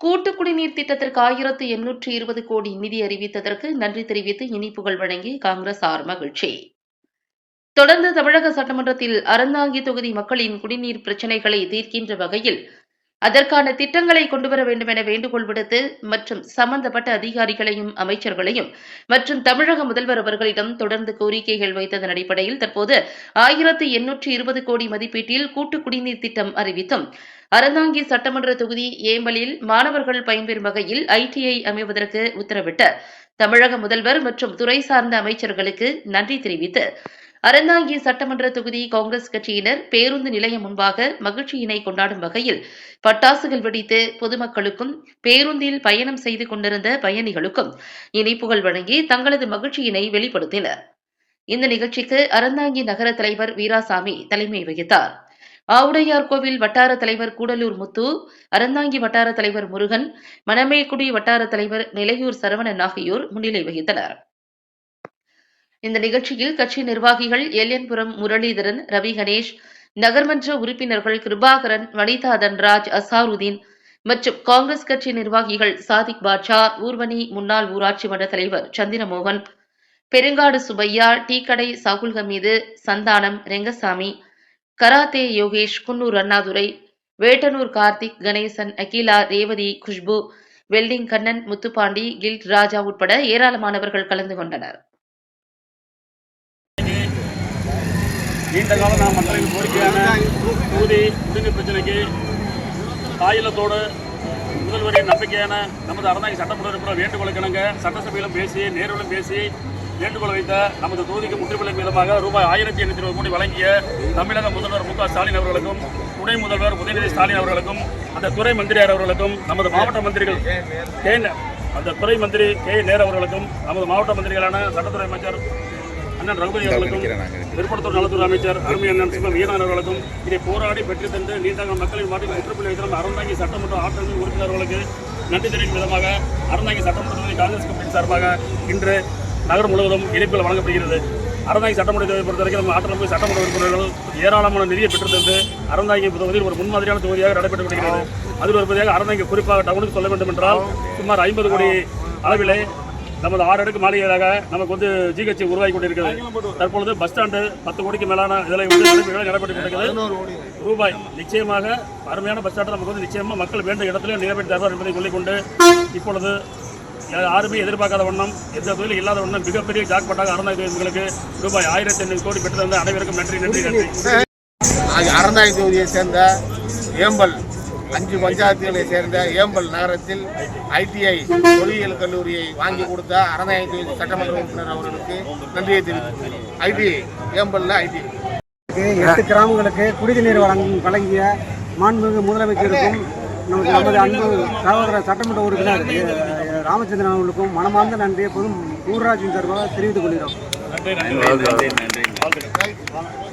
கூட்டு குடிநீர் திட்டத்திற்கு ஆயிரத்து எண்ணூற்று இருபது கோடி நிதி அறிவித்ததற்கு நன்றி தெரிவித்து இனிப்புகள் வழங்கி காங்கிரஸ் ஆர் மகிழ்ச்சி. தொடர்ந்து தமிழக சட்டமன்றத்தில் அறந்தாங்கி தொகுதி மக்களின் குடிநீர் பிரச்சினைகளை தீர்க்கின்ற வகையில் அதற்கான திட்டங்களை கொண்டுவர வேண்டும் என வேண்டுகோள் விடுத்து மற்றும் சம்பந்தப்பட்ட அதிகாரிகளையும் அமைச்சர்களையும் மற்றும் தமிழக முதல்வர் அவர்களிடம் தொடர்ந்து கோரிக்கைகள் வைத்ததன் அடிப்படையில் தற்போது ஆயிரத்து எண்ணூற்று இருபது கோடி மதிப்பீட்டில் கூட்டு குடிநீர் திட்டம் அறிவித்தும். அறந்தாங்கி சட்டமன்ற தொகுதி ஏம்பலில் மாணவர்கள் பயன்பெறும் வகையில் ஐடிஐ அமைவதற்கு உத்தரவிட்ட தமிழக முதல்வர் மற்றும் துறை சார்ந்த அமைச்சர்களுக்கு நன்றி தெரிவித்து அறந்தாங்கி சட்டமன்ற தொகுதி காங்கிரஸ் கட்சியினர் பேருந்து நிலையம் முன்பாக மகிழ்ச்சியினை கொண்டாடும் வகையில் பட்டாசுகள் வெடித்து பொதுமக்களுக்கும் பேருந்தில் பயணம் செய்து கொண்டிருந்த பயணிகளுக்கும் இனிப்புகள் வழங்கி தங்களது மகிழ்ச்சியினை வெளிப்படுத்தினர். இந்த நிகழ்ச்சிக்கு அறந்தாங்கி நகர தலைவர் வீராசாமி தலைமை வகித்தார். ஆவுடையார் கோவில் வட்டார தலைவர் கூடலூர் முத்து அறந்தாங்கி வட்டார தலைவர் முருகன் மணமேக்குடி வட்டார தலைவர் நிலையூர் சரவணன் ஆகியோர் முன்னிலை வகித்தனர். இந்த நிகழ்ச்சியில் கட்சி நிர்வாகிகள் ஏலியன்புரம் முரளிதரன் ரவி கணேஷ் நகர்மன்ற உறுப்பினர்கள் கிருபாகரன் வனிதா தன்ராஜ் அசாருதீன் மற்றும் காங்கிரஸ் கட்சி நிர்வாகிகள் சாதிக் பாட்ஷா ஊர்வனி முன்னாள் ஊராட்சி மன்ற தலைவர் சந்திரமோகன் பெருங்காடு சுப்பையா டீக்கடை Shahul Hameed Santhanam Rengasamy karate Yogesh Coonoor Annadurai Vettanur Karthik Ganesan Akila Revathi Kushboo welding Kannan Muthupandi guild Raja உட்பட ஏராளமானவர்கள் கலந்து கொண்டனர். நீண்ட காலம் நான் மக்களின் கோரிக்கையான தொகுதி குடிநீர் பிரச்சனைக்கு தாயிலத்தோடு முதல்வரின் நம்பிக்கையான நமது அரசாங்க சட்டமன்ற உறுப்பினர் வேண்டுகோளை கிணங்க சட்டசபையிலும் பேசி நேரிலும் பேசி வேண்டுகோள் வைத்த நமது தொகுதிக்கு முற்றுப்புள்ளி மீதமாக ரூபாய் ஆயிரத்தி எண்ணூற்றி இருபது கோடி வழங்கிய தமிழக முதல்வர் மு ஸ்டாலின் அவர்களுக்கும் துணை முதல்வர் உதயநிதி ஸ்டாலின் அவர்களுக்கும் அந்த துறை மந்திரியார் அவர்களுக்கும் நமது மாவட்ட மந்திரிகள் கே அந்த துறை மந்திரி கே நேர் அவர்களுக்கும் நமது மாவட்ட மந்திரிகளான சட்டத்துறை அமைச்சர் அண்ணன் ரகுபதி அவர்களுக்கும் விருப்பத்தூர் நலத்துறை அமைச்சர் அருமை அண்ணன் சிவ வீரன் அவர்களுக்கும் இதை போராடி பெற்று தந்து நீண்ட மக்களின் மாட்டில் முற்றுப்புள்ளி வைத்திருந்த அறந்தாங்கி சட்டமன்ற ஆற்றல் உறுப்பினர்களுக்கு நன்றி தெரிவிக்கும் விதமாக அறந்தாங்கி சட்டமன்ற காங்கிரஸ் கமிட்டி சார்பாக இன்று நகரம் முழுவதும் இணைப்புகள் வழங்கப்படுகிறது. அறந்தாங்கி சட்டமன்ற தொகுதியை பொறுத்த வரைக்கும் நம்ம ஆற்றல் போய் சட்டமன்ற உறுப்பினர்கள் ஏராளமான நிதியை பெற்று தந்து அறந்தாங்கி தொகுதியில் ஒரு முன்மாதிரியான தொகுதியாக நடைபெற்று வருகிறது அதில் ஒரு பகுதியாக அறந்தாங்கி குறிப்பாக டவுனுக்கு சொல்ல வேண்டும் என்றால் சுமார் ஐம்பது கோடி அளவிலே நமது ஆறு அடுக்கு மாளிகையாக நமக்கு வந்து ஜிஹெச் உருவாகி கொண்டிருக்கிறது. தற்பொழுது பஸ் ஸ்டாண்டு பத்து கோடிக்கு மேலான இதில் வந்து நடைபெற்று கொண்டிருக்கிறது. ரூபாய் நிச்சயமாக அருமையான பஸ் ஸ்டாண்டு நமக்கு வந்து நிச்சயமாக மக்கள் வேண்டிய இடத்துல நிறைவேற்றி தருவார் என்பதை சொல்லிக்கொண்டு இப்பொழுது யாருமே எதிர்பார்க்காத வண்ணம் எந்த தொழிலும் இல்லாத வண்ணம் மிகப்பெரிய ஜாக்பாட்டாக அறந்தாய் எங்களுக்கு ரூபாய் ஆயிரத்தி ஐநூறு கோடி பெற்று தந்த அனைவருக்கும் நன்றி நன்றி நன்றி. ஆகிய தொகுதியை சேர்ந்த ஏம்பல் அஞ்சு பஞ்சாயத்துகளை சேர்ந்த ஏம்பல் நகரத்தில் ஐடிஐ பொறியியல் கல்லூரியை வாங்கி கொடுத்த தொகுதி சட்டமன்ற உறுப்பினர் அவர்களுக்கு நன்றியை தெரிவித்துள்ளேன் ஐடி ஏம்பல்ல ஐடி. எட்டு கிராமங்களுக்கு குடிநீர் வழங்கும் வழங்கிய மாண்புமிகு முதலமைச்சருக்கும் நமது நமது அன்பு சகோதர சட்டமன்ற உறுப்பினர் ராமச்சந்திரன் அவர்களுக்கும் மனமார்ந்த நன்றியை பொது ஊராட்சியின் சார்பாக தெரிவித்துக் கொள்கிறோம். நன்றி நன்றி நன்றி.